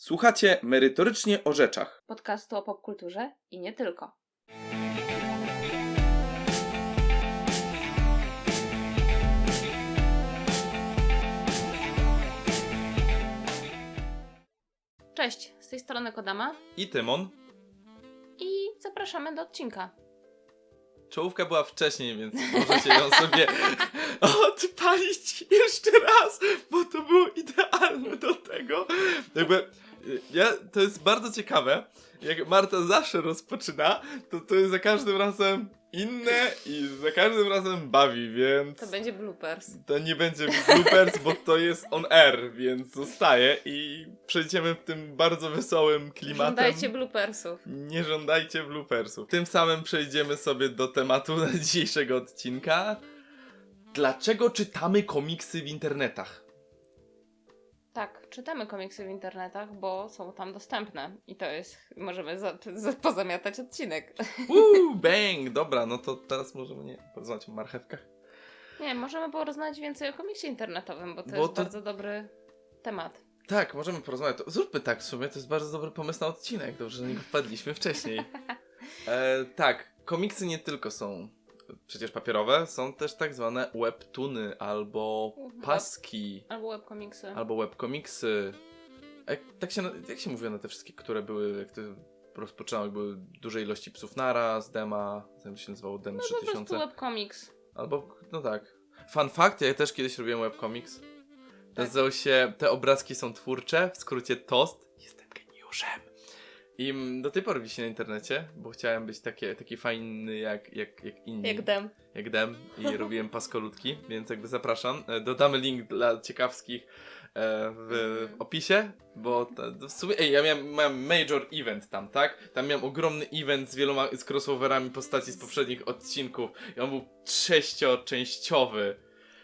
Słuchacie merytorycznie o rzeczach. podcastu o popkulturze i nie tylko. Cześć, z tej strony Kodama I Tymon. i zapraszamy do odcinka. Czołówka była wcześniej, więc możecie ją sobie odpalić jeszcze raz, bo to było idealne do tego. Jakby, ja, to jest bardzo ciekawe, jak Marta zawsze rozpoczyna, to to jest za każdym razem inne i za każdym razem bawi, więc To będzie bloopers. to nie będzie bloopers, bo to jest on air, więc zostaje i przejdziemy w tym bardzo wesołym klimatem. Żądajcie bloopersów. Nie żądajcie bloopersów. Tym samym przejdziemy sobie do tematu dzisiejszego odcinka. Dlaczego czytamy komiksy w internetach? Tak, czytamy komiksy w internetach, bo są tam dostępne. I to jest, możemy za, za, pozamiatać odcinek. Uuu, bang! Dobra, no to teraz możemy nie porozmawiać o marchewkach. Nie, możemy porozmawiać więcej o komiksie internetowym, bo to Bo jest to- bardzo dobry temat. Tak, możemy porozmawiać. Zróbmy tak w sumie, to jest bardzo dobry pomysł na odcinek. Dobrze, że niego wpadliśmy wcześniej. E, tak, komiksy nie tylko są przecież papierowe, są też tak zwane webtoony albo paski. Albo webkomiksy. albo webkomiksy. Jak, tak się, jak się mówiło na te wszystkie, które były, jak to rozpoczynały, były duże ilości psów naraz, dema, to się nazywało, dem No po 3000. prostu webkomiks. Albo, no tak. Fun fact, ja też kiedyś robiłem webkomiks. Tak. Nazywał się, te obrazki są twórcze, w skrócie TOST. Jestem geniuszem. I do tej pory wisi na internecie, bo chciałem być takie, taki fajny jak, jak, jak inni Jak dem. jak dem i robiłem paskolutki, więc jakby zapraszam. E, Dodamy link dla ciekawskich e, w, w opisie, bo to w sumie, ej, ja miałem, miałem major event tam, tak? Tam miałem ogromny event z wieloma, z crossoverami postaci z poprzednich odcinków i on był sześcioczęściowy.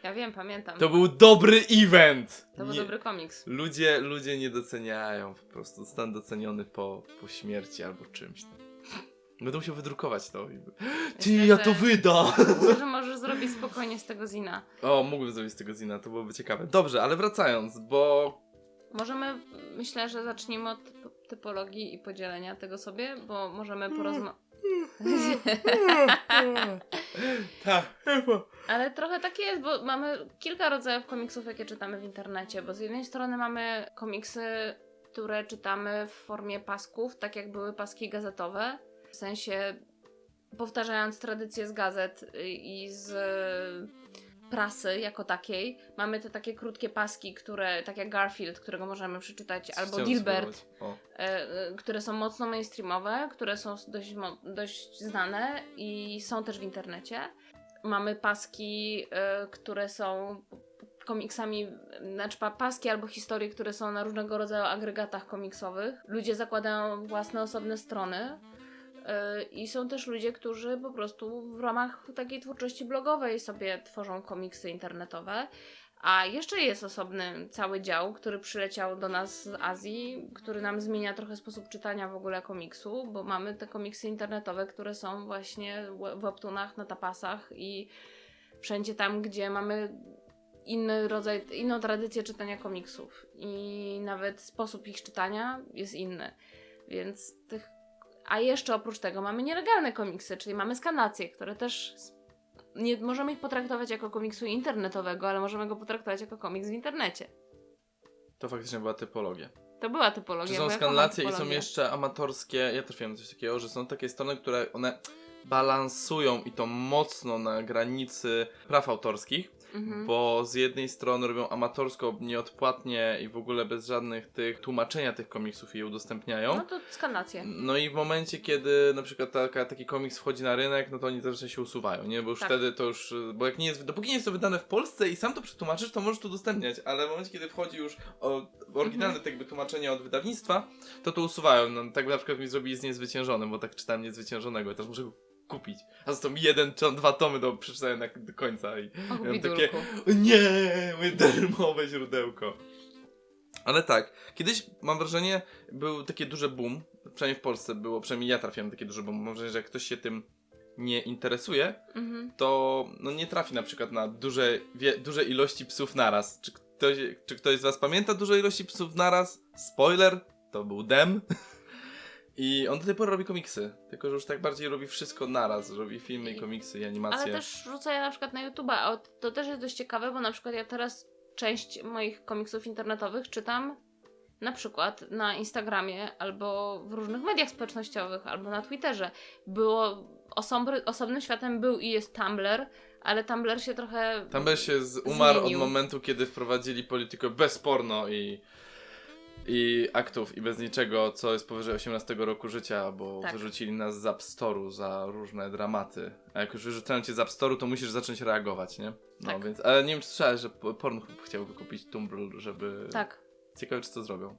Ja wiem, pamiętam. To był dobry event! To był Nie- dobry komiks. Ludzie, ludzie nie doceniają po prostu, stan doceniony po, po śmierci albo czymś. Będę musiał wydrukować to. i- Ty, Myślę, ja to wydam! Myślę, że możesz zrobić spokojnie z tego zina. O, mógłbym zrobić z tego zina, to byłoby ciekawe. Dobrze, ale wracając, bo. Możemy, myślę, że zacznijmy od typ- typologii i podzielenia tego sobie, bo możemy porozmawiać. Tak. Ale trochę tak jest, bo mamy kilka rodzajów komiksów, jakie czytamy w internecie, bo z jednej strony mamy komiksy, które czytamy w formie pasków, tak jak były paski gazetowe, w sensie powtarzając tradycję z gazet i z prasy jako takiej. Mamy te takie krótkie paski, które, tak jak Garfield, którego możemy przeczytać, albo Dilbert, e, które są mocno mainstreamowe, które są dość, dość znane i są też w internecie. Mamy paski, e, które są komiksami, znaczy pa- paski albo historie, które są na różnego rodzaju agregatach komiksowych. Ludzie zakładają własne osobne strony. I są też ludzie, którzy po prostu w ramach takiej twórczości blogowej sobie tworzą komiksy internetowe. A jeszcze jest osobny cały dział, który przyleciał do nas z Azji, który nam zmienia trochę sposób czytania w ogóle komiksu, bo mamy te komiksy internetowe, które są właśnie w webtoonach, na tapasach i wszędzie tam, gdzie mamy inny rodzaj, inną tradycję czytania komiksów i nawet sposób ich czytania jest inny. Więc tych. A jeszcze oprócz tego mamy nielegalne komiksy, czyli mamy skanacje, które też nie możemy ich potraktować jako komiksu internetowego, ale możemy go potraktować jako komiks w internecie. To faktycznie była typologia. To była typologia. Czy są skanlacje i są jeszcze amatorskie. Ja trafiłem na coś takiego, że są takie strony, które one balansują i to mocno na granicy praw autorskich, Mhm. bo z jednej strony robią amatorsko, nieodpłatnie i w ogóle bez żadnych tych tłumaczenia tych komiksów i je udostępniają. No to skanacje. No i w momencie, kiedy na przykład taka, taki komiks wchodzi na rynek, no to oni zazwyczaj się usuwają, nie? Bo już Tak. wtedy to już, bo jak nie jest, dopóki nie jest to wydane w Polsce i sam to przetłumaczysz, to możesz to udostępniać, ale w momencie, kiedy wchodzi już o, oryginalne tak jakby tłumaczenie od wydawnictwa, to to usuwają. No, tak na przykład mi zrobili z Niezwyciężonym, bo tak czytałem Niezwyciężonego i też muszę kupić. A mi jeden czy dwa tomy do przeczytania na, do końca i miałem takie, o nie, moje darmowe źródełko. Ale tak, kiedyś mam wrażenie, był takie duże boom, przynajmniej w Polsce było, przynajmniej ja trafiłem takie duże boom, mam wrażenie, że jak ktoś się tym nie interesuje, Mhm. to no, nie trafi na przykład na duże, wie, duże ilości psów naraz. Czy ktoś, czy ktoś z was pamięta duże ilości psów naraz? Spoiler, to był Dem. I on do tej pory robi komiksy, tylko że już tak bardziej robi wszystko naraz. Robi filmy i komiksy i animacje. Ale też rzucaję na przykład na YouTube'a, a to też jest dość ciekawe, bo na przykład ja teraz część moich komiksów internetowych czytam na przykład na Instagramie albo w różnych mediach społecznościowych, albo na Twitterze. Było osobry, osobnym światem był i jest Tumblr, ale Tumblr się trochę Tumblr się z, umarł Zmienił. od momentu, kiedy wprowadzili politykę bez porno i, i aktów i bez niczego, co jest powyżej 18 roku życia, bo Tak. wyrzucili nas z App Store'u za różne dramaty. A jak już wyrzucają cię z App Store'u, to musisz zacząć reagować, nie? No Tak. więc, ale nie wiem, czy słyszałeś, że po- Pornhub chciał wykupić Tumblr, żeby... Tak. Ciekawe, czy to zrobią.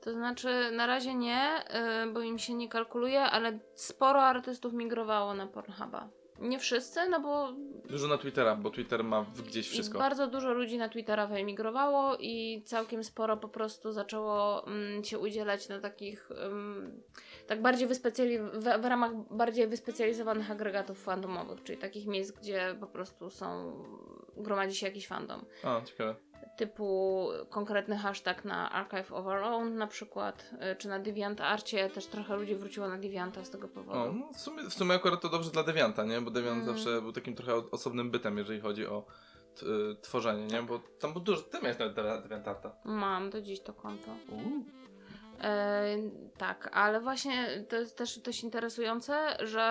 To znaczy, na razie nie, y, bo im się nie kalkuluje, ale sporo artystów migrowało na Pornhuba. Nie wszyscy, no bo Dużo na Twittera, bo Twitter ma gdzieś wszystko. bardzo dużo ludzi na Twittera wyemigrowało i całkiem sporo po prostu zaczęło mm, się udzielać na takich mm, tak bardziej wyspecjali- w, w ramach bardziej wyspecjalizowanych agregatów fandomowych, czyli takich miejsc, gdzie po prostu są gromadzi się jakiś fandom. A, ciekawe. Typu konkretny hashtag na Archive of Our Own na przykład, y, czy na DeviantArcie, też trochę ludzi wróciło na Devianta z tego powodu. O, no w, sumie, w sumie akurat to dobrze dla Devianta, nie? Bo Deviant Mm. zawsze był takim trochę osobnym bytem, jeżeli chodzi o t, y, tworzenie, nie? Tak. Bo tam był dużo... Ty miałeś nawet Devi- Deviantarta. Mam do dziś to konto. Uuu. E, tak, ale właśnie to jest też dość interesujące, że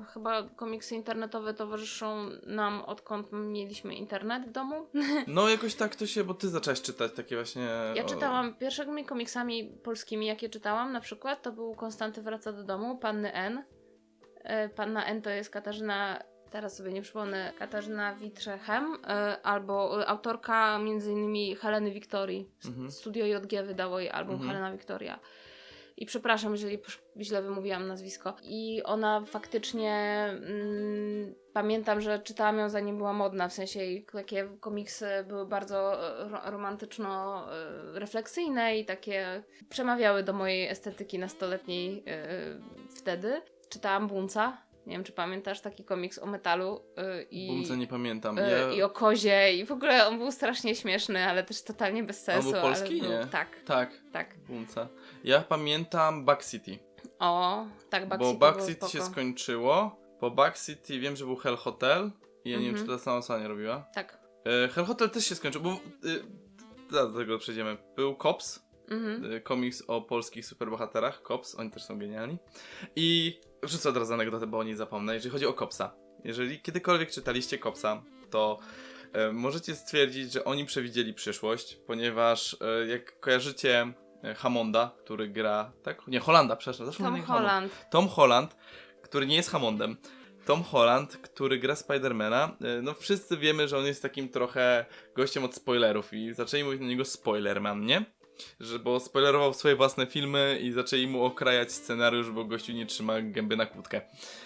e, chyba komiksy internetowe towarzyszą nam odkąd mieliśmy internet w domu. No jakoś tak to się, bo ty zaczęłaś czytać takie właśnie... Ja czytałam pierwszymi komiksami polskimi, jakie czytałam, na przykład to był Konstanty wraca do domu, Panny N. E, Panna N to jest Katarzyna, teraz sobie nie przypomnę, Katarzyna Witrechem, e, albo e, autorka między innymi Heleny Wiktorii. Mhm. Studio JG wydało jej album Mhm. Helena Wiktoria. I przepraszam, jeżeli źle wymówiłam nazwisko. I ona faktycznie. Mm, pamiętam, że czytałam ją zanim była modna, w sensie jej takie komiksy były bardzo e, ro- romantyczno-refleksyjne i takie przemawiały do mojej estetyki nastoletniej wtedy. Czytałam Bunca. Nie wiem, czy pamiętasz taki komiks o metalu e, i, Bumce nie pamiętam. e, Ja... i o kozie. I w ogóle on był strasznie śmieszny, ale też totalnie bez sensu. był polski? był, Nie. Tak, Tak, tak. Bumce. Ja pamiętam Back City. O, tak, Back bo City Back było City się skończyło. Po Back City wiem, że był Hell Hotel. I ja nie wiem, Mhm. czy to sama osoba nie robiła. Tak. E, Hell Hotel też się skończył, bo... Y, zaraz do tego przejdziemy. Był Cops. Mhm. y, komiks o polskich superbohaterach, Cops, oni też są genialni. I wrzucę od razu anegdotę, bo o niej zapomnę. Jeżeli chodzi o Copsa, jeżeli kiedykolwiek czytaliście Copsa, to e, możecie stwierdzić, że oni przewidzieli przyszłość, ponieważ e, jak kojarzycie e, Hammonda, który gra, tak? Nie, Holanda, przepraszam. Zawsze Tom Hammond. Holland. Tom Holland, który nie jest Hammondem. Tom Holland, który gra Spidermana, no wszyscy wiemy, że on jest takim trochę gościem od spoilerów i zaczęli mówić na niego Spoilerman, nie? Że, bo spoilerował swoje własne filmy i zaczęli mu okrajać scenariusz, bo gościu nie trzyma gęby na kłódkę.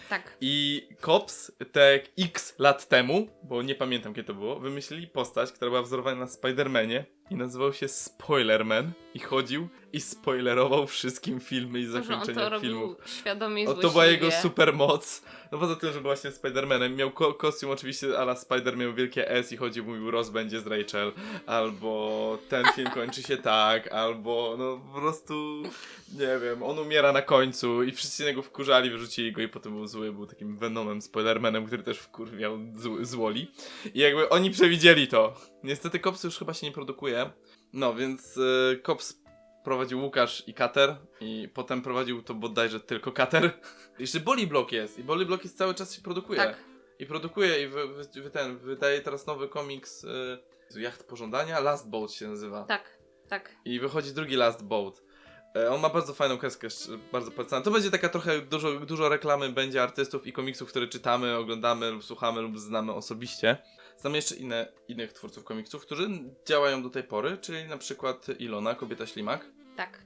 Tak. I Cops te x lat temu, bo nie pamiętam kiedy to było, wymyślili postać, która była wzorowana na Spidermanie i nazywał się Spoilerman i chodził i spoilerował wszystkim filmy i To, że on zakończenia to filmów. robił świadomie i O, to była jego złośliwie. super moc. No poza tym, że był właśnie Spider-Manem. Miał ko- kostium oczywiście ala Spider miał wielkie S i chodził, mówił Ross będzie z Rachel. Albo ten film kończy się tak, albo no po prostu nie wiem, on umiera na końcu i wszyscy na niego wkurzali, wyrzucili go i potem był zły, był takim Venomem, Spider-Manem, który też wkurwiał z- złoli. I jakby oni przewidzieli to. Niestety Cops już chyba się nie produkuje. No, więc y, Cops prowadził Łukasz i Kater i potem prowadził to bodajże tylko Kater. Jeszcze Bolly Block jest i Bolly Block jest cały czas się produkuje. Tak. I produkuje i wy, wy, wy ten, wydaje teraz nowy komiks y, Jacht Pożądania, Last Boat się nazywa. Tak, tak. I wychodzi drugi Last Boat. E, On ma bardzo fajną kreskę, bardzo polecam. To będzie taka trochę dużo, dużo reklamy będzie artystów i komiksów, które czytamy, oglądamy lub słuchamy lub znamy osobiście. Znamy jeszcze inne, innych twórców komiksów, którzy działają do tej pory, czyli na przykład Ilona, kobieta ślimak, Tak.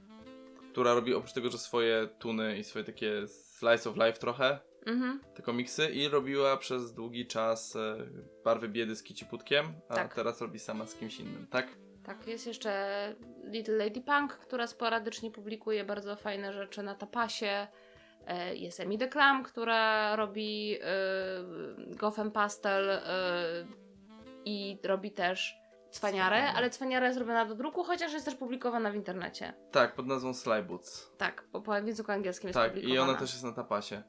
która robi oprócz tego, że swoje tuny i swoje takie slice of life trochę, Mhm. te komiksy i robiła przez długi czas e, Barwy Biedy z Kiciputkiem, a Tak. teraz robi sama z kimś innym, tak? Tak, jest jeszcze Little Lady Punk, która sporadycznie publikuje bardzo fajne rzeczy na tapasie. E, Jest Emi Declam, która robi y, Pastel y, i robi też cwaniarę, ale cwaniara jest robiona do druku, chociaż jest też publikowana w internecie. Tak, pod nazwą Slyboots. Tak, po w języku angielskim jest Tak, i publikowana. ona też jest na tapasie.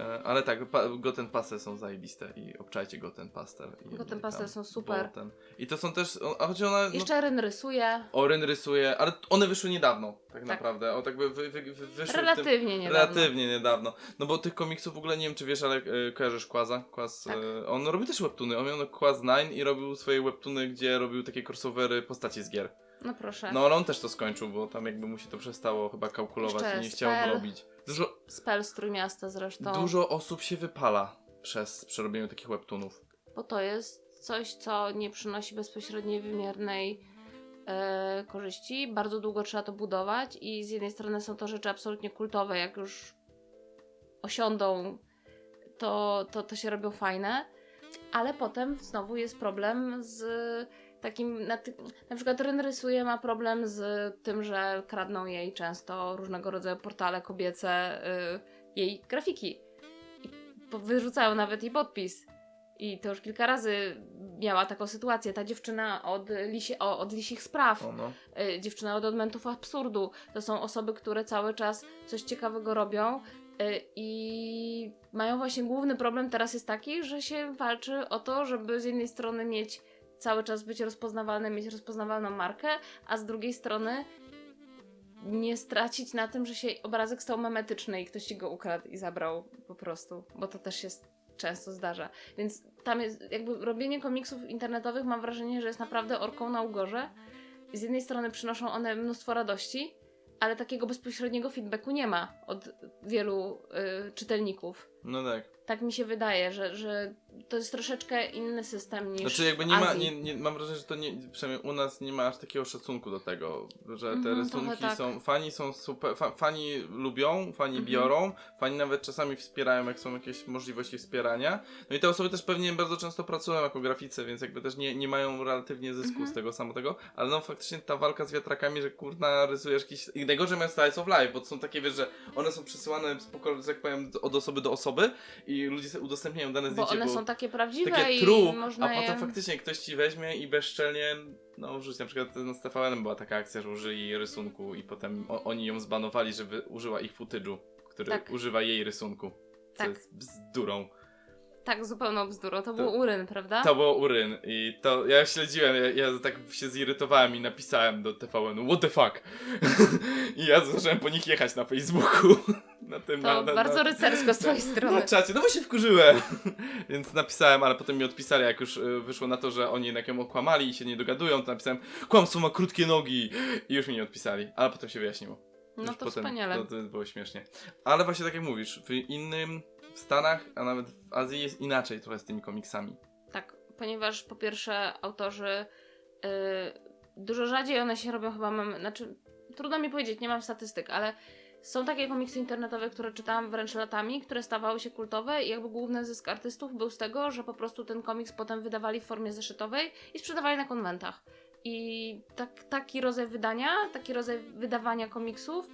E, Ale tak, Goten Pastel są zajebiste i obczajcie Goten Pastel. Goten Pastel są super. Goten. I to są też, o- a choć ona, no, Jeszcze Ryn rysuje. Oryn rysuje, ale one wyszły niedawno, tak, naprawdę. O, tak by wy, wy, wy, wyszły w tym, Relatywnie niedawno. Relatywnie niedawno. No bo tych komiksów w ogóle nie wiem, czy wiesz, ale e, kojarzysz Quaza? Quaz, Tak. e, on robi też webtuny. On miał Quaz 9 i robił swoje webtuny, gdzie robił takie crossovery postaci z gier. No proszę. No ale on też to skończył, bo tam jakby mu się to przestało chyba kalkulować Jeszcze i nie chciał robić. Dużo, Spell z Trójmiasta zresztą. dużo osób się wypala przez przerobienie takich webtunów. Bo to jest coś, co nie przynosi bezpośredniej wymiernej e, korzyści. Bardzo długo trzeba to budować i z jednej strony są to rzeczy absolutnie kultowe, jak już osiądą, to, to, to się robią fajne, ale potem znowu jest problem z takim, na, na przykład Ryn rysuje ma problem z tym, że kradną jej często różnego rodzaju portale kobiece y, jej grafiki i wyrzucają nawet jej podpis. I to już kilka razy miała taką sytuację. Ta dziewczyna od, lisie, o, od lisich spraw, O, no. y, dziewczyna od odmentów absurdu. To są osoby, które cały czas coś ciekawego robią. y, I mają właśnie główny problem teraz jest taki, że się walczy o to, żeby z jednej strony mieć cały czas być rozpoznawalny, mieć rozpoznawalną markę, a z drugiej strony nie stracić na tym, że się obrazek stał memetyczny i ktoś ci go ukradł i zabrał po prostu, bo to też się często zdarza. Więc tam jest jakby robienie komiksów internetowych mam wrażenie, że jest naprawdę orką na ugorze. Z jednej strony przynoszą one mnóstwo radości, ale takiego bezpośredniego feedbacku nie ma od wielu y, czytelników. no tak. Tak mi się wydaje, że, że to jest troszeczkę inny system niż Znaczy jakby nie ma, nie, nie, mam wrażenie, że to nie, przynajmniej u nas nie ma aż takiego szacunku do tego, że te Mhm, rysunki tak. są, fani są super, fa, fani lubią, fani Mhm. biorą, fani nawet czasami wspierają, jak są jakieś możliwości wspierania. No i te osoby też pewnie bardzo często pracują jako graficy, więc jakby też nie, nie mają relatywnie zysku Mhm. z tego samego, ale no faktycznie ta walka z wiatrakami, że kurna rysujesz jakiś, i najgorzej mają slice of life, bo to są takie, wiesz, że one są przesyłane tak powiem, od osoby do osoby i ludzie udostępniają dane Bo zdjęcie, one są takie prawdziwe takie i true, można a potem je... faktycznie ktoś ci weźmie i bezczelnie, no użyć na przykład no, z TVN była taka akcja, że użyli rysunku i potem o, oni ją zbanowali, żeby użyła ich footage'u, który Tak. używa jej rysunku. Co Tak. jest bzdurą. Tak, zupełną bzdurą. To, był uryn, prawda? To było uryn i to ja śledziłem, ja, ja tak się zirytowałem i napisałem do TVN-u what the fuck i ja zacząłem po nich jechać na Facebooku. na tym, To na, na, bardzo na, rycersko z twojej strony. na czacie, no bo się wkurzyłem. Więc napisałem, ale potem mi odpisali, jak już y, wyszło na to, że oni jednak ją okłamali i się nie dogadują, to napisałem, kłamstwo ma krótkie nogi i już mi nie odpisali, ale potem się wyjaśniło. No już to potem, wspaniale. To, to było śmiesznie. Ale właśnie tak jak mówisz, w innym, w Stanach, a nawet w Azji jest inaczej trochę z tymi komiksami. Tak, ponieważ po pierwsze autorzy y, dużo rzadziej one się robią chyba mam, znaczy trudno mi powiedzieć, nie mam statystyk, ale są takie komiksy internetowe, które czytałam wręcz latami, które stawały się kultowe i jakby główny zysk artystów był z tego, że po prostu ten komiks potem wydawali w formie zeszytowej i sprzedawali na konwentach. I tak, taki rodzaj wydania, taki rodzaj wydawania komiksów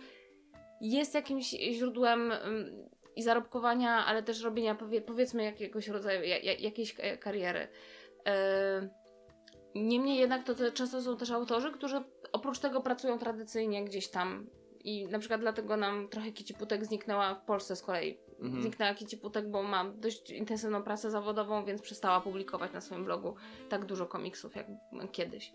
jest jakimś źródłem ym, i zarobkowania, ale też robienia powie, powiedzmy jakiegoś rodzaju, ja, ja, jakiejś ka- kariery. Niemniej jednak to, to często są też autorzy, którzy oprócz tego pracują tradycyjnie gdzieś tam. I na przykład dlatego nam trochę Kici Putek zniknęła w Polsce z kolei. Mhm. Zniknęła Kici Putek, bo ma dość intensywną pracę zawodową, więc przestała publikować na swoim blogu tak dużo komiksów jak kiedyś.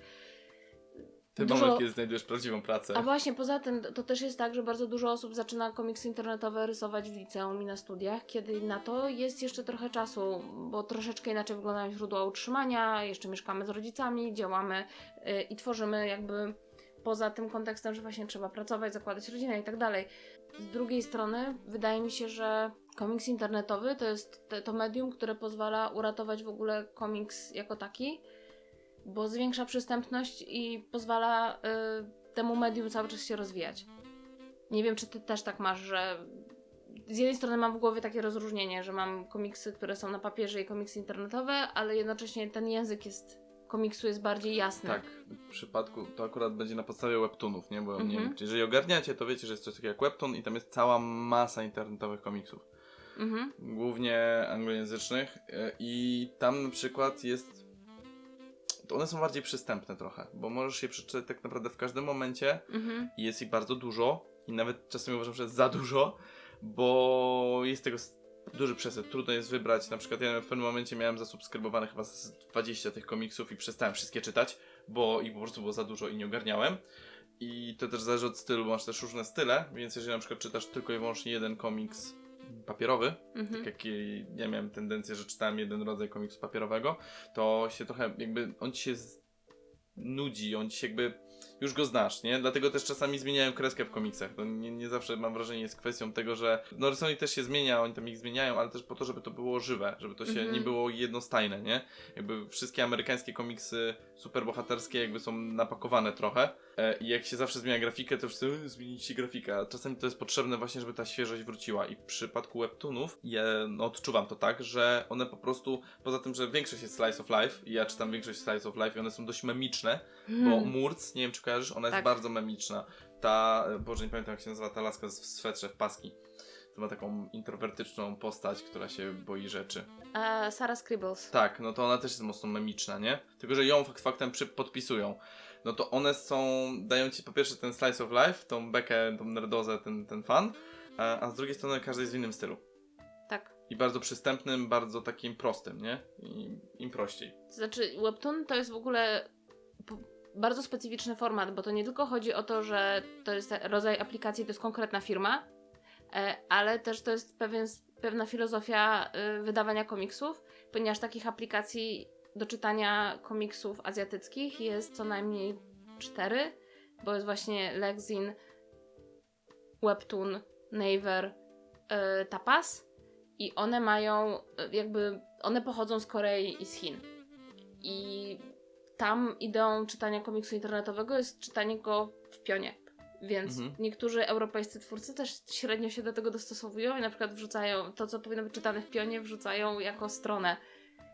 Ty Dużo- moment, kiedy znajdujesz prawdziwą pracę. A właśnie, poza tym to też jest tak, że bardzo dużo osób zaczyna komiksy internetowe rysować w liceum i na studiach, kiedy na to jest jeszcze trochę czasu, bo troszeczkę inaczej wyglądają źródła utrzymania, jeszcze mieszkamy z rodzicami, działamy y, i tworzymy jakby poza tym kontekstem, że właśnie trzeba pracować, zakładać rodzinę i tak dalej. Z drugiej strony wydaje mi się, że komiks internetowy to jest te, to medium, które pozwala uratować w ogóle komiks jako taki, bo zwiększa przystępność i pozwala y, temu medium cały czas się rozwijać. Nie wiem, czy ty też tak masz, że z jednej strony mam w głowie takie rozróżnienie, że mam komiksy, które są na papierze i komiksy internetowe, ale jednocześnie ten język jest komiksu jest bardziej jasny. Tak, w przypadku to akurat będzie na podstawie webtoonów, nie? Bo nie Mhm. wiem, czy jeżeli ogarniacie, to wiecie, że jest coś takiego jak webtoon i tam jest cała masa internetowych komiksów. Mhm. Głównie anglojęzycznych y, i tam na przykład jest to one są bardziej przystępne trochę, bo możesz je przeczytać tak naprawdę w każdym momencie Mhm. i jest ich bardzo dużo i nawet czasami uważam, że jest za dużo, bo jest tego duży przesyp. Trudno jest wybrać, na przykład ja w pewnym momencie miałem zasubskrybowane chyba z 20 tych komiksów i przestałem wszystkie czytać, bo ich po prostu było za dużo i nie ogarniałem. I to też zależy od stylu, bo masz też różne style, więc jeżeli na przykład czytasz tylko i wyłącznie jeden komiks papierowy, Mhm. tak jak ja miałem tendencję, że czytałem jeden rodzaj komiksu papierowego, to się trochę jakby, on ci się nudzi, on ci się jakby, już go znasz, nie? Dlatego też czasami zmieniają kreskę w komiksach. To nie, nie zawsze mam wrażenie jest kwestią tego, że no też się zmienia, oni tam ich zmieniają, ale też po to, żeby to było żywe, żeby to się Mhm. nie było jednostajne, nie? Jakby wszystkie amerykańskie komiksy superbohaterskie jakby są napakowane trochę e, i jak się zawsze zmienia grafikę, to wszyscy "E, zmienicie grafikę, a czasami to jest potrzebne właśnie, żeby ta świeżość wróciła i w przypadku webtoonów ja no, odczuwam to tak, że one po prostu, poza tym, że większość jest slice of life i ja czytam większość slice of life i one są dość memiczne, bo Hmm. Murc, nie wiem czy kojarzysz, ona jest Tak. bardzo memiczna. Ta, e, Boże nie pamiętam jak się nazywa ta laska w swetrze, w paski. To ma taką introwertyczną postać, która się boi rzeczy. E, Sarah Scribbles. Tak, no to ona też jest mocno memiczna, nie? Tylko, że ją fakt faktem przy, podpisują. No to one są, dają ci po pierwsze ten slice of life, tą bekę, tą nerdozę, ten, ten fan, a, a z drugiej strony każdy jest w innym stylu. Tak. I bardzo przystępnym, bardzo takim prostym, nie? I im prościej. To znaczy, Webtoon to jest w ogóle p- bardzo specyficzny format, bo to nie tylko chodzi o to, że to jest rodzaj aplikacji, to jest konkretna firma, e, ale też to jest pewien, pewna filozofia y, wydawania komiksów, ponieważ takich aplikacji do czytania komiksów azjatyckich jest co najmniej cztery, bo jest właśnie Lexin, Webtoon, Naver, y, Tapas i one mają jakby, one pochodzą z Korei i z Chin. I tam ideą czytania komiksu internetowego jest czytanie go w pionie. Więc Mhm. niektórzy europejscy twórcy też średnio się do tego dostosowują i na przykład wrzucają to, co powinno być czytane w pionie, wrzucają jako stronę.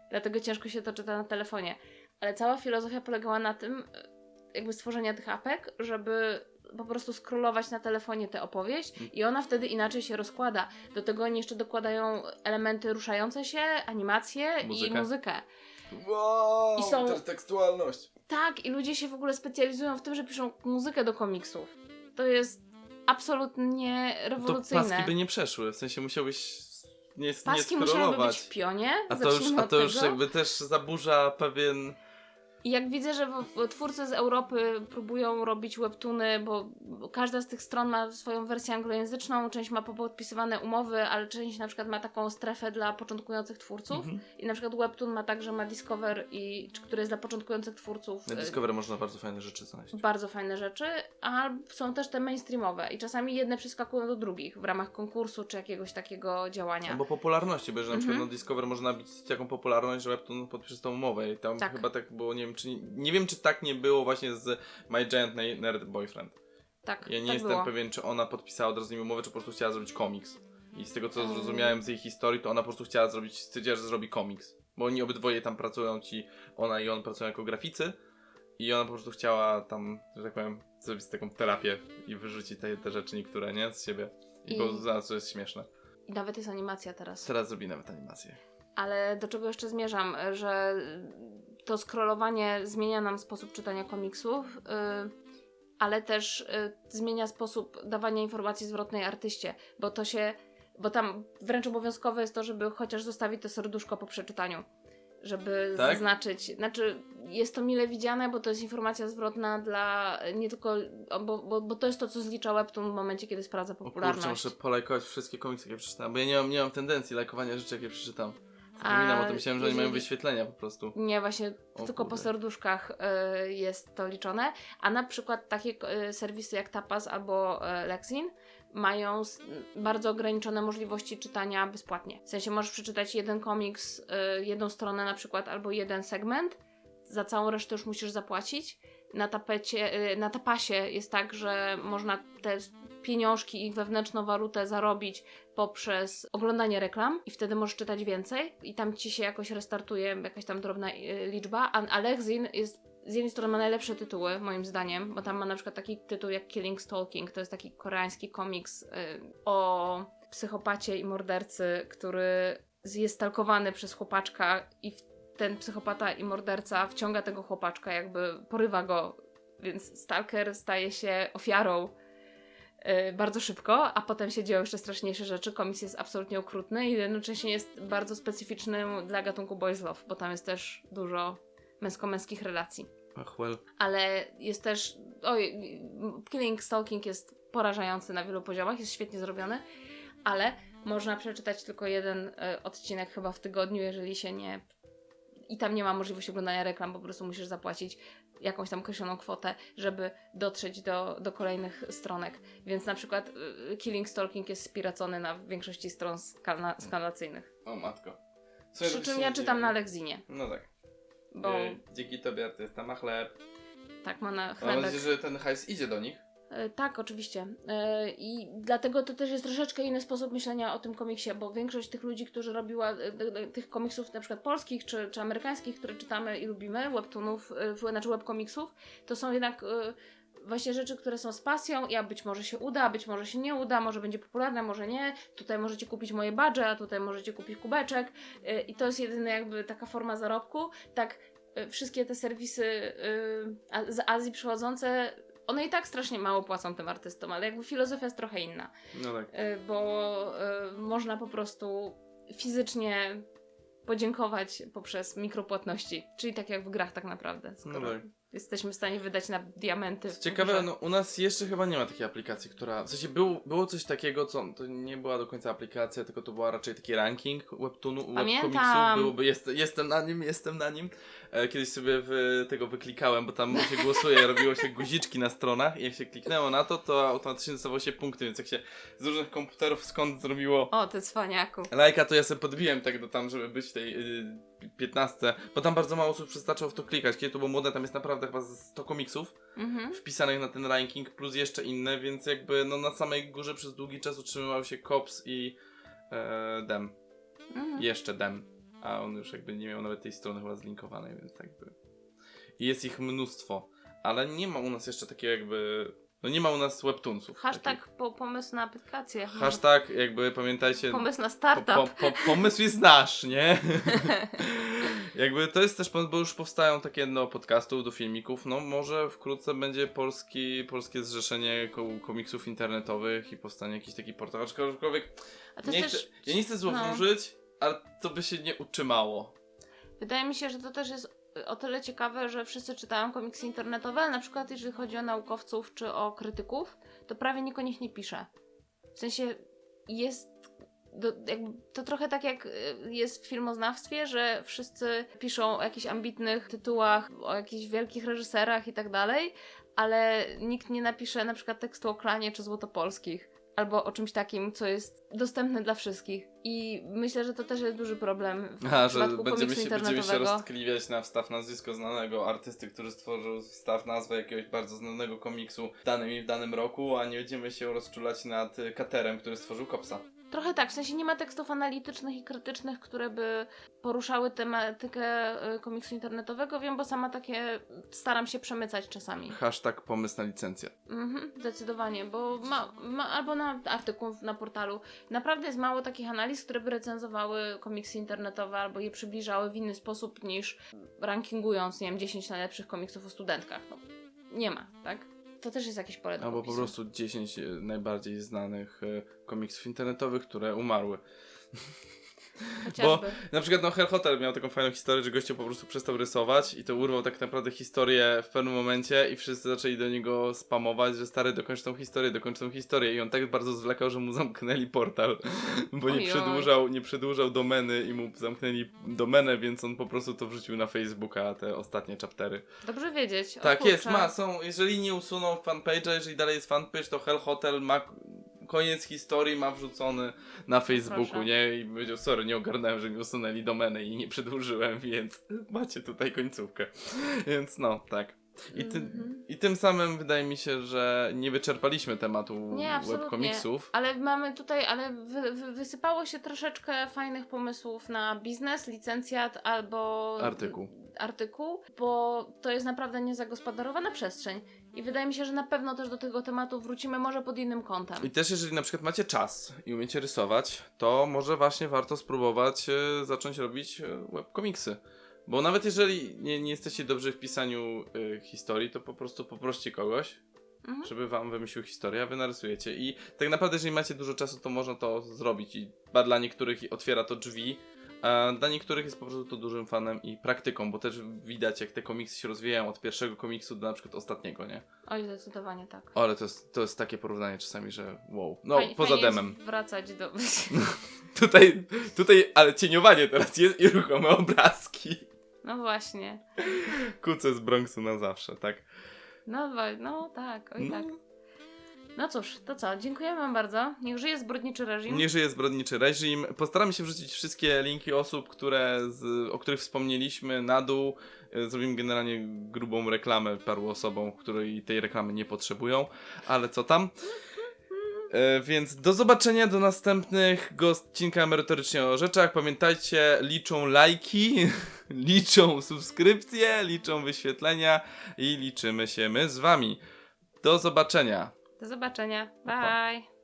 Dlatego ciężko się to czyta na telefonie. Ale cała filozofia polegała na tym, e, jakby stworzenia tych apek, żeby po prostu scrollować na telefonie tę opowieść i ona wtedy inaczej się rozkłada. Do tego oni jeszcze dokładają elementy ruszające się, animacje i Muzykę. Wow, I są- tekstualność. Tak, i ludzie się w ogóle specjalizują w tym, że piszą muzykę do komiksów. To jest absolutnie To rewolucyjne. paski by nie przeszły, w sensie musiałbyś nie, Paski nie musiałyby być scrollować. w pionie. A to, już, a to już jakby też zaburza pewien... I jak widzę, że twórcy z Europy próbują robić webtoony, bo każda z tych stron ma swoją wersję anglojęzyczną, część ma podpisywane umowy, ale część na przykład ma taką strefę dla początkujących twórców. Mhm. I na przykład webtoon ma także ma Discover, i, który jest dla początkujących twórców. Na y, Discovery można bardzo fajne rzeczy znaleźć. bardzo fajne rzeczy, a są też te mainstreamowe i czasami jedne przeskakują do drugich w ramach konkursu czy jakiegoś takiego działania. Albo popularności, bo że na przykład Mhm. na Discover można nabić taką popularność, że Webtoon podpisze tą umowę i tam Tak. chyba tak było, nie wiem czy, nie wiem czy tak nie było właśnie z My Giant Nerd Boyfriend. tak, Ja nie tak jestem było. pewien czy ona podpisała od razu z nim umowę, czy po prostu chciała zrobić komiks. I z tego co Um. zrozumiałem z jej historii, to ona po prostu chciała zrobić, stwierdziła, że zrobi komiks. Bo oni obydwoje tam pracują ci, ona i on pracują jako graficy. I ona po prostu chciała tam, że tak powiem, zrobić taką terapię i wyrzucić te, te rzeczy niektóre, nie? Z siebie. I, I- bo znalazł, że jest śmieszne. I nawet jest animacja teraz. Teraz zrobi nawet animację. Ale do czego jeszcze zmierzam, że to scrollowanie zmienia nam sposób czytania komiksów, yy, ale też yy, zmienia sposób dawania informacji zwrotnej artyście, bo to się, bo tam wręcz obowiązkowe jest to, żeby chociaż zostawić to serduszko po przeczytaniu. Żeby Tak? zaznaczyć, znaczy jest to mile widziane, bo to jest informacja zwrotna dla nie tylko, bo, bo, bo to jest to, co zlicza Webtoon w momencie, kiedy sprawdza O kurczę, popularność. muszę polajkować wszystkie komiksy, jakie przeczytałem, bo ja nie mam, nie mam tendencji lajkowania rzeczy, jakie przeczytam. Zapominam o tym, myślałem, że oni mają wyświetlenia po prostu. Nie, właśnie O tylko po kurde. serduszkach y, jest to liczone. A na przykład takie y, serwisy jak Tapas albo y, Lexin mają s- bardzo ograniczone możliwości czytania bezpłatnie. W sensie możesz przeczytać jeden komiks, y, jedną stronę na przykład, albo jeden segment. Za całą resztę już musisz zapłacić. Na tapecie, y, na tapasie jest tak, że można te pieniążki i wewnętrzną walutę zarobić poprzez oglądanie reklam i wtedy możesz czytać więcej i tam ci się jakoś restartuje jakaś tam drobna y, liczba, a Alexin jest z jednej strony ma najlepsze tytuły, moim zdaniem, bo tam ma na przykład taki tytuł jak Killing Stalking, to jest taki koreański komiks y, o psychopacie i mordercy, który jest stalkowany przez chłopaczka i ten psychopata i morderca wciąga tego chłopaczka, jakby porywa go, więc Stalker staje się ofiarą bardzo szybko, a potem się dzieją jeszcze straszniejsze rzeczy. Komiks jest absolutnie okrutny i jednocześnie jest bardzo specyficznym dla gatunku boys love, bo tam jest też dużo męsko-męskich relacji. Ach, well. Ale jest też. Oj, Killing Stalking jest porażający na wielu poziomach, jest świetnie zrobiony, ale można przeczytać tylko jeden e, odcinek chyba w tygodniu, jeżeli się nie. I tam nie ma możliwości oglądania reklam, po prostu musisz zapłacić jakąś tam określoną kwotę, żeby dotrzeć do, do kolejnych stronek. Więc na przykład y, Killing Stalking jest spiracony na większości stron skala, skalacyjnych. O matko. Przy czym ja czytam na Lexinie, No tak. bo Ej, Dzięki tobie artysta ma chleb. tak ma na Mam chlebek. nadzieję, że ten hajs idzie do nich. E, Tak, oczywiście. E, I dlatego to też jest troszeczkę inny sposób myślenia o tym komiksie, bo większość tych ludzi, którzy robiła e, tych komiksów na przykład polskich czy, czy amerykańskich, które czytamy i lubimy, webtoonów, znaczy webkomiksów, to są jednak właśnie rzeczy, które są z pasją i a być może się uda, być może się nie uda, może będzie popularne, może nie. Tutaj możecie kupić moje badże, a tutaj możecie kupić kubeczek i to jest jedyna jakby taka forma zarobku. Tak wszystkie te serwisy z Azji przychodzące one i tak strasznie mało płacą tym artystom, ale jakby filozofia jest trochę inna, No tak. y, bo y, można po prostu fizycznie podziękować poprzez mikropłatności, czyli tak jak w grach tak naprawdę, skoro No tak. Jesteśmy w stanie wydać na diamenty. Co ciekawe, no u nas jeszcze chyba nie ma takiej aplikacji, która. W sensie było, było coś takiego, co to nie była do końca aplikacja, tylko to była raczej taki ranking webtoonu. Pamiętam. Byłoby, jest, jestem na nim, jestem na nim. E, kiedyś sobie w, tego wyklikałem, bo tam się głosuje, robiło się guziczki na stronach i jak się kliknęło na to, to automatycznie dostawało się punkty, więc jak się z różnych komputerów skąd zrobiło O, ty cwaniaku. lajka, to ja sobie podbiłem tak do tam, żeby być w tej y, 15, bo tam bardzo mało osób przestało w to klikać. Kiedy to było modne, tam jest naprawdę chyba z 100 komiksów Mhm. wpisanych na ten ranking, plus jeszcze inne, więc jakby no na samej górze przez długi czas utrzymywał się Cops i e, Dem. Mhm. Jeszcze Dem. A on już jakby nie miał nawet tej strony chyba zlinkowanej, więc jakby... I jest ich mnóstwo, ale nie ma u nas jeszcze takiego jakby... No nie ma u nas webtoonsów. Hashtag po, pomysł na aplikację. Hashtag jakby pamiętajcie... Pomysł na startup. po, po, pomysł jest nasz, nie? Jakby to jest też, bo już powstają takie no, podcastów do filmików, no może wkrótce będzie polski, polskie zrzeszenie ko komiksów internetowych i powstanie jakiś taki portal, aczkolwiek A to nie chcę, też, ja nie chcę złożyć, ale to by się nie utrzymało. Wydaje mi się, że to też jest o tyle ciekawe, że wszyscy czytają komiksy internetowe, ale na przykład jeżeli chodzi o naukowców czy o krytyków, to prawie nikt o nich nie pisze. W sensie jest. Do, to trochę tak jak y, jest w filmoznawstwie, że wszyscy piszą o jakichś ambitnych tytułach, o jakichś wielkich reżyserach i tak dalej, ale nikt nie napisze na przykład tekstu o klanie czy złotopolskich. Albo o czymś takim, co jest dostępne dla wszystkich. I myślę, że to też jest duży problem w Aha, że będziemy się, będziemy się roztkliwiać na wstaw nazwisko znanego artysty, który stworzył wstaw nazwę jakiegoś bardzo znanego komiksu w danym i w danym roku, a nie będziemy się rozczulać nad Katerem, który stworzył Kopsa. Trochę tak, w sensie nie ma tekstów analitycznych i krytycznych, które by poruszały tematykę y, komiksu internetowego. Wiem, bo sama takie staram się przemycać czasami. Hashtag pomysł na licencję. Mhm, zdecydowanie, bo ma, ma, albo na artykuł na portalu. Naprawdę jest mało takich analiz, które by recenzowały komiksy internetowe albo je przybliżały w inny sposób niż rankingując, nie wiem, 10 najlepszych komiksów o studentkach. No, nie ma, tak? To też jest jakieś pole do Albo po prostu 10 najbardziej znanych e, komiksów internetowych, które umarły. Chociażby. Na przykład no Hell Hotel miał taką fajną historię, że gościu po prostu przestał rysować i to urwał tak naprawdę historię w pewnym momencie i wszyscy zaczęli do niego spamować, że stary dokończ tą historię, dokończ tą historię i on tak bardzo zwlekał, że mu zamknęli portal, bo nie przedłużał, nie przedłużał domeny i mu zamknęli domenę, więc on po prostu to wrzucił na Facebooka, te ostatnie chaptery. Dobrze wiedzieć. O Tak kurczę. jest, ma, są, jeżeli nie usuną fanpage'a, jeżeli dalej jest fanpage, to Hell Hotel ma koniec historii, ma wrzucony na Facebooku, Proszę. nie? I powiedział, sorry, nie ogarnąłem, że mi usunęli domenę i nie przedłużyłem, więc macie tutaj końcówkę. Więc no, tak. I, ty, Mhm. I tym samym wydaje mi się, że nie wyczerpaliśmy tematu Nie, webkomiksów. Ale mamy tutaj, ale wy, wy, wysypało się troszeczkę fajnych pomysłów na biznes, licencjat albo Artykuł. artykuł, bo to jest naprawdę niezagospodarowana przestrzeń. I wydaje mi się, że na pewno też do tego tematu wrócimy może pod innym kątem. I też jeżeli na przykład macie czas i umiecie rysować, to może właśnie warto spróbować e, zacząć robić e, webkomiksy. Bo nawet jeżeli nie, nie jesteście dobrzy w pisaniu y, historii, to po prostu poproście kogoś, Mhm. żeby wam wymyślił historię, a wy narysujecie. I tak naprawdę, jeżeli macie dużo czasu, to można to zrobić. I ba- dla niektórych otwiera to drzwi, a dla niektórych jest po prostu to dużym fanem i praktyką, bo też widać, jak te komiksy się rozwijają od pierwszego komiksu do na przykład ostatniego, nie? Oj, zdecydowanie tak. O, ale to jest, to jest takie porównanie czasami, że wow. No, poza fajnie jest demem. wracać do... Tutaj, tutaj, ale cieniowanie teraz jest i ruchome obrazki. No właśnie. Kuce z Bronxu na zawsze, tak? No, no tak, oj tak. No. Cóż, to co? Dziękuję wam bardzo. Niech żyje zbrodniczy reżim. Nie żyje zbrodniczy reżim. Postaramy się wrzucić wszystkie linki osób, które z, o których wspomnieliśmy na dół. E, Zrobimy generalnie grubą reklamę paru osobom, której tej reklamy nie potrzebują, ale co tam. E, więc do zobaczenia do następnego odcinka merytorycznie o rzeczach. Pamiętajcie, liczą lajki, liczą subskrypcje, liczą wyświetlenia i liczymy się my z wami. Do zobaczenia. Do zobaczenia. Pa. Bye.